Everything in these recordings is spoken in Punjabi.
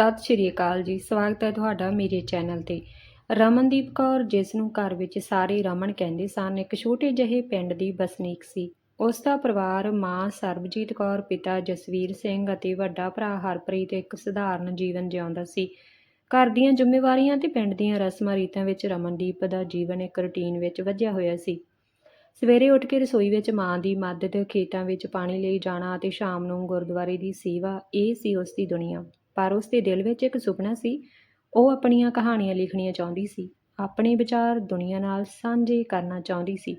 ਸਤਿ ਸ਼੍ਰੀ ਅਕਾਲ ਜੀ। ਸਵਾਗਤ ਹੈ ਤੁਹਾਡਾ ਮੇਰੇ ਚੈਨਲ ਤੇ। ਰਮਨਦੀਪ ਕੌਰ, ਜਿਸ ਨੂੰ ਘਰ ਵਿੱਚ ਸਾਰੇ ਰਮਨ ਕਹਿੰਦੇ ਸਨ, ਇੱਕ ਛੋਟੇ ਜਿਹੇ ਪਿੰਡ ਦੀ ਵਸਨੀਕ ਸੀ। ਉਸ ਦਾ ਪਰਿਵਾਰ ਮਾਂ ਸਰਬਜੀਤ ਕੌਰ, ਪਿਤਾ ਜਸਵੀਰ ਸਿੰਘ ਅਤੇ ਵੱਡਾ ਭਰਾ ਹਰਪ੍ਰੀਤ ਇੱਕ ਸਧਾਰਨ ਜੀਵਨ ਜਿਉਂਦਾ ਸੀ। ਘਰ ਦੀਆਂ ਜ਼ਿੰਮੇਵਾਰੀਆਂ ਤੇ ਪਿੰਡ ਦੀਆਂ ਰਸਮਾਂ ਰੀਤਾਂ ਵਿੱਚ ਰਮਨਦੀਪ ਦਾ ਜੀਵਨ ਇੱਕ ਰੁਟੀਨ ਵਿੱਚ ਵੱਜਿਆ ਹੋਇਆ ਸੀ। ਸਵੇਰੇ ਉੱਠ ਕੇ ਰਸੋਈ ਵਿੱਚ ਮਾਂ ਦੀ ਮਦਦ, ਖੇਤਾਂ ਵਿੱਚ ਪਾਣੀ ਲਈ ਜਾਣਾ ਅਤੇ ਸ਼ਾਮ ਨੂੰ ਗੁਰਦੁਆਰੇ ਦੀ ਸੇਵਾ, ਇਹ ਸੀ ਉਸ ਦੀ ਦੁਨੀਆ। ਪਰ ਉਸ ਦੇ ਦਿਲ ਵਿੱਚ ਇੱਕ ਸੁਪਨਾ ਸੀ। ਉਹ ਆਪਣੀਆਂ ਕਹਾਣੀਆਂ ਲਿਖਣੀਆਂ ਚਾਹੁੰਦੀ ਸੀ। ਆਪਣੇ ਵਿਚਾਰ ਦੁਨੀਆ ਨਾਲ ਸਾਂਝੇ ਕਰਨਾ ਚਾਹੁੰਦੀ ਸੀ।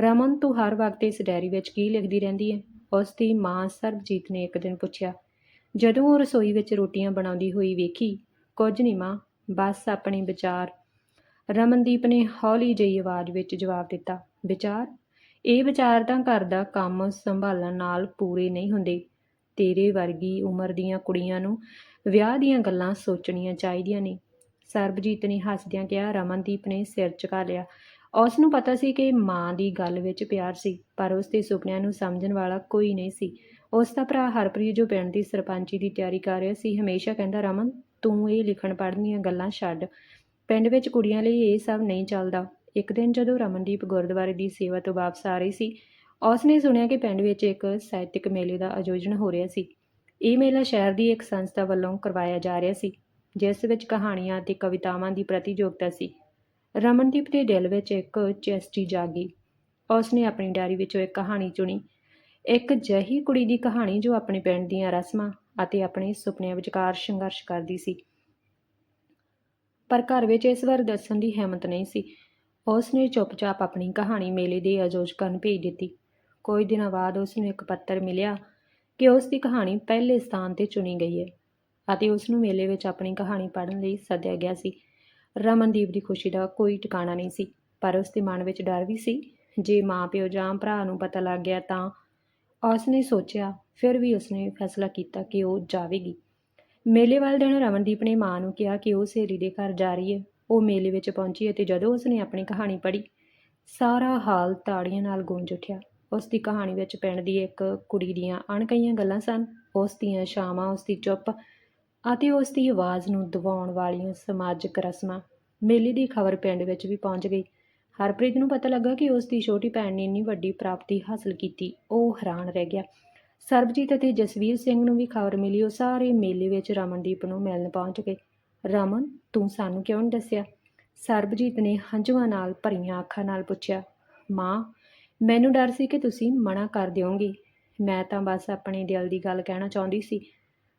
ਰਮਨ, ਤੂੰ ਹਰ ਵਕਤ ਇਸ ਡਾਇਰੀ ਵਿੱਚ ਕੀ ਲਿਖਦੀ ਰਹਿੰਦੀ ਹੈ ਉਸ ਦੀ ਮਾਂ ਸਰਬਜੀਤ ਨੇ ਇੱਕ ਦਿਨ ਪੁੱਛਿਆ। ਜਦੋਂ ਉਹ ਰਸੋਈ ਵਿੱਚ ਰੋਟੀਆਂ ਬਣਾਉਂਦੀ ਹੋਈ ਵੇਖੀ, ਕੁਝ ਨਹੀਂ ਮਾਂ, ਬਸ ਆਪਣੇ ਵਿਚਾਰ। ਰਮਨਦੀਪ ਨੇ ਹੌਲੀ ਜਿਹੀ ਆਵਾਜ਼ ਵਿੱਚ ਜਵਾਬ ਦਿੱਤਾ, ਵਿਚਾਰ? ਇਹ ਵਿਚਾਰ ਤਾਂ ਘਰ ਦਾ ਕੰਮ ਸੰਭਾਲਣ ਨਾਲ ਪੂਰੇ ਨਹੀਂ ਹੁੰਦੇ। ਤੇਰੇ ਵਰਗੀ ਉਮਰ ਦੀਆਂ ਕੁੜੀਆਂ ਨੂੰ ਵਿਆਹ ਦੀਆਂ ਗੱਲਾਂ ਸੋਚਣੀਆਂ ਚਾਹੀਦੀਆਂ ਨੇ। ਸਰਬਜੀਤ ਨੇ ਹੱਸਦਿਆਂ ਕਿਹਾ, ਰਮਨਦੀਪ ਨੇ ਸਿਰ ਝੁਕਾ ਲਿਆ। ਉਸ ਨੂੰ ਪਤਾ ਸੀ ਕਿ ਮਾਂ ਦੀ ਗੱਲ ਵਿੱਚ ਪਿਆਰ ਸੀ, ਪਰ ਉਸ ਦੇ ਸੁਪਨਿਆਂ ਨੂੰ ਸਮਝਣ ਵਾਲਾ ਕੋਈ ਨਹੀਂ ਸੀ। ਉਸ ਦਾ ਭਰਾ ਹਰਪ੍ਰੀਤ, ਜੋ ਪਿੰਡ ਦੀ ਸਰਪੰਚੀ ਦੀ ਤਿਆਰੀ ਕਰ ਰਿਹਾ ਸੀ, ਹਮੇਸ਼ਾ ਕਹਿੰਦਾ, ਰਮਨ, ਤੂੰ ਇਹ ਲਿਖਣ ਪੜ੍ਹਨ ਦੀਆਂ ਗੱਲਾਂ ਛੱਡ। ਪਿੰਡ ਵਿੱਚ ਕੁੜੀਆਂ ਲਈ ਇਹ ਸਭ ਨਹੀਂ ਚੱਲਦਾ। ਇੱਕ ਦਿਨ ਜਦੋਂ ਰਮਨਦੀਪ ਗੁਰਦੁਆਰੇ ਦੀ ਸੇਵਾ ਤੋਂ ਵਾਪਸ ਆ ਰਹੀ ਸੀ ਉਸ ਨੇ ਸੁਣਿਆ ਕਿ ਪਿੰਡ ਵਿੱਚ ਇੱਕ ਸਾਹਿਤਕ ਮੇਲੇ ਦਾ ਆਯੋਜਨ ਹੋ ਰਿਹਾ ਸੀ। ਇਹ ਮੇਲਾ ਸ਼ਹਿਰ ਦੀ ਇੱਕ ਸੰਸਥਾ ਵੱਲੋਂ ਕਰਵਾਇਆ ਜਾ ਰਿਹਾ ਸੀ, ਜਿਸ ਵਿੱਚ ਕਹਾਣੀਆਂ ਅਤੇ ਕਵਿਤਾਵਾਂ ਦੀ ਪ੍ਰਤੀਯੋਗਤਾ ਸੀ। ਰਮਨਦੀਪ ਦੇ ਦਿਲ ਵਿੱਚ ਇੱਕ ਚੈਸਟੀ ਜਾਗੀ। ਉਸ ਨੇ ਆਪਣੀ ਡਾਇਰੀ ਵਿੱਚੋਂ ਇੱਕ ਕਹਾਣੀ ਚੁਣੀ। ਇੱਕ ਜਹੀ ਕੁੜੀ ਦੀ ਕਹਾਣੀ ਜੋ ਆਪਣੇ ਪਿੰਡ ਦੀਆਂ ਰਸਮਾਂ ਅਤੇ ਆਪਣੇ ਸੁਪਨਿਆਂ ਵਿਚਕਾਰ ਸੰਘਰਸ਼ ਕਰਦੀ ਸੀ। ਪਰ ਘਰ ਵਿੱਚ ਇਸ ਵਾਰ ਦੱਸਣ ਦੀ ਹਿੰਮਤ ਨਹੀਂ ਸੀ। ਉਸ ਨੇ ਚੁੱਪਚਾਪ ਆਪਣੀ ਕਹਾਣੀ ਮੇਲੇ ਦੇ ਆਯੋਜਕਾਂ ਨੂੰ ਭੇਜ ਦਿੱਤੀ। ਕੁਝ ਦਿਨਾਂ ਬਾਅਦ ਉਸ ਨੂੰ ਇੱਕ ਪੱਤਰ ਮਿਲਿਆ ਕਿ ਉਸ ਦੀ ਕਹਾਣੀ ਪਹਿਲੇ ਸਥਾਨ ਤੇ ਚੁਣੀ ਗਈ ਹੈ ਅਤੇ ਉਸ ਨੂੰ ਮੇਲੇ ਵਿੱਚ ਆਪਣੀ ਕਹਾਣੀ ਪੜ੍ਹਨ ਲਈ ਸੱਦਿਆ ਗਿਆ ਸੀ। ਰਮਨਦੀਪ ਦੀ ਖੁਸ਼ੀ ਦਾ ਕੋਈ ਟਿਕਾਣਾ ਨਹੀਂ ਸੀ, ਪਰ ਉਸ ਦੇ ਮਨ ਵਿੱਚ ਡਰ ਵੀ ਸੀ। ਜੇ ਮਾਪਿਓ ਜਾਂ ਭਰਾ ਨੂੰ ਪਤਾ ਲੱਗ ਗਿਆ ਤਾਂ ਉਸ ਨੇ ਸੋਚਿਆ, ਫਿਰ ਵੀ ਉਸਨੇ ਫੈਸਲਾ ਕੀਤਾ ਕਿ ਉਹ ਜਾਵੇਗੀ। ਮੇਲੇ ਵਾਲੇ ਦਿਨ ਰਮਨਦੀਪ ਨੇ ਮਾਂ ਨੂੰ ਕਿਹਾ ਕਿ ਉਹ ਸਹੇਲੀ ਦੇ ਘਰ ਜਾ ਰਹੀ ਹੈ। ਉਹ ਮੇਲੇ ਵਿੱਚ ਪਹੁੰਚੀ ਅਤੇ ਜਦੋਂ ਉਸਨੇ ਆਪਣੀ ਕਹਾਣੀ ਪੜ੍ਹੀ, ਸਾਰਾ ਹਾਲ ਤਾੜੀਆਂ ਨਾਲ ਗੂੰਜ ਉੱਠਿਆ। ਉਸ ਦੀ ਕਹਾਣੀ ਵਿੱਚ ਪਿੰਡ ਦੀ ਇੱਕ ਕੁੜੀ ਦੀਆਂ ਅਣਕਹੀਆਂ ਗੱਲਾਂ ਸਨ। ਉਸ ਦੀਆਂ ਛਾਵਾਂ, ਉਸ ਦੀ ਚੁੱਪ ਅਤੇ ਉਸ ਦੀ ਆਵਾਜ਼ ਨੂੰ ਦਬਾਉਣ ਵਾਲੀਆਂ ਸਮਾਜਿਕ ਰਸਮਾਂ ਮੇਲੇ ਦੀ ਖਬਰ ਪਿੰਡ ਵਿੱਚ ਵੀ ਪਹੁੰਚ ਗਈ। ਹਰਪ੍ਰੀਤ ਨੂੰ ਪਤਾ ਲੱਗਾ ਕਿ ਉਸ ਦੀ ਛੋਟੀ ਭੈਣ ਨੇ ਇੰਨੀ ਵੱਡੀ ਪ੍ਰਾਪਤੀ ਹਾਸਲ ਕੀਤੀ, ਉਹ ਹੈਰਾਨ ਰਹਿ ਗਿਆ। ਸਰਬਜੀਤ ਅਤੇ ਜਸਵੀਰ ਸਿੰਘ ਨੂੰ ਵੀ ਖਬਰ ਮਿਲੀ, ਉਹ ਸਾਰੇ ਮੇਲੇ ਵਿੱਚ ਰਮਨਦੀਪ ਨੂੰ ਮਿਲਣ ਪਹੁੰਚ ਗਏ। ਰਮਨ, ਤੂੰ ਸਾਨੂੰ ਕਿਉਂ ਨਹੀਂ ਦੱਸਿਆ? ਸਰਬਜੀਤ ਨੇ ਹੰਝੂਆਂ ਨਾਲ ਭਰੀਆਂ ਅੱਖਾਂ ਨਾਲ ਪੁੱਛਿਆ, ਮਾਂ ਮੈਨੂੰ ਡਰ ਸੀ ਕਿ ਤੁਸੀਂ ਮਨਾ ਕਰ ਦਿਓਗੇ। ਮੈਂ ਤਾਂ ਬਸ ਆਪਣੇ ਦਿਲ ਦੀ ਗੱਲ ਕਹਿਣਾ ਚਾਹੁੰਦੀ ਸੀ।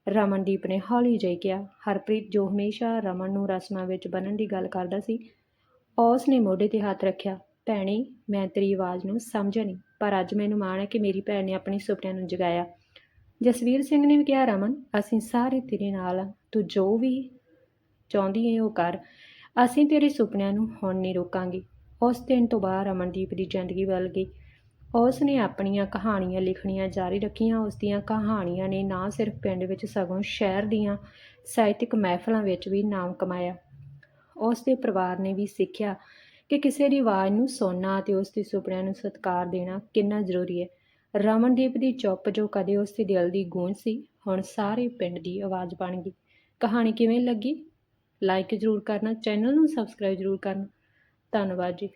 ਰਮਨਦੀਪ ਨੇ ਹੌਲੀ ਜਿਹੀ ਕਿਹਾ। ਹਰਪ੍ਰੀਤ ਜੋ ਹਮੇਸ਼ਾ ਰਮਨ ਨੂੰ ਰਸਮਾਂ ਵਿੱਚ ਬੰਨਣ ਦੀ ਗੱਲ ਕਰਦਾ ਸੀ, ਉਸ ਨੇ ਮੋਢੇ ਤੇ ਹੱਥ ਰੱਖਿਆ। ਭੈਣੇ, ਮੈਂ ਤੇਰੀ ਆਵਾਜ਼ ਨੂੰ ਸਮਝਿਆ ਨਹੀਂ, ਪਰ ਅੱਜ ਮੈਨੂੰ ਮਾਣ ਹੈ ਕਿ ਮੇਰੀ ਭੈਣ ਨੇ ਆਪਣੇ ਸੁਪਨਿਆਂ ਨੂੰ ਜਗਾਇਆ। ਜਸਵੀਰ ਸਿੰਘ ਨੇ ਵੀ ਕਿਹਾ, ਰਮਨ, ਅਸੀਂ ਸਾਰੇ ਤੇਰੇ ਨਾਲ ਹਾਂ। ਤੂੰ ਜੋ ਵੀ ਚਾਹੁੰਦੀ ਹੈ ਉਹ ਕਰ। ਅਸੀਂ ਤੇਰੇ ਸੁਪਨਿਆਂ ਨੂੰ ਹੁਣ ਨਹੀਂ ਰੋਕਾਂਗੇ। ਉਸ ਦਿਨ ਤੋਂ ਬਾਅਦ ਰਮਨਦੀਪ ਦੀ ਜ਼ਿੰਦਗੀ ਬਦਲ ਗਈ। ਉਸ ਨੇ ਆਪਣੀਆਂ ਕਹਾਣੀਆਂ ਲਿਖਣੀਆਂ ਜਾਰੀ ਰੱਖੀਆਂ। ਉਸ ਦੀਆਂ ਕਹਾਣੀਆਂ ਨੇ ਨਾ ਸਿਰਫ ਪਿੰਡ ਵਿੱਚ ਸਗੋਂ ਸ਼ਹਿਰ ਦੀਆਂ ਸਾਹਿਤਿਕ ਮਹਿਫਲਾਂ ਵਿੱਚ ਵੀ ਨਾਮ ਕਮਾਇਆ। ਉਸ ਦੇ ਪਰਿਵਾਰ ਨੇ ਵੀ ਸਿੱਖਿਆ ਕਿ ਕਿਸੇ ਦੀ ਆਵਾਜ਼ ਨੂੰ ਸੁਣਨਾ ਅਤੇ ਉਸ ਦੇ ਸੁਪਨਿਆਂ ਨੂੰ ਸਤਿਕਾਰ ਦੇਣਾ ਕਿੰਨਾ ਜ਼ਰੂਰੀ ਹੈ। ਰਮਨਦੀਪ ਦੀ ਚੁੱਪ ਜੋ ਕਦੇ ਉਸ ਦੇ ਦਿਲ ਦੀ ਗੂੰਜ ਸੀ, ਹੁਣ ਸਾਰੇ ਪਿੰਡ ਦੀ ਆਵਾਜ਼ ਬਣ ਗਈ। ਕਹਾਣੀ ਕਿਵੇਂ ਲੱਗੀ? ਲਾਈਕ ਜ਼ਰੂਰ ਕਰਨਾ, ਚੈਨਲ ਨੂੰ ਸਬਸਕ੍ਰਾਈਬ ਜ਼ਰੂਰ ਕਰਨਾ। ਧੰਨਵਾਦ ਜੀ।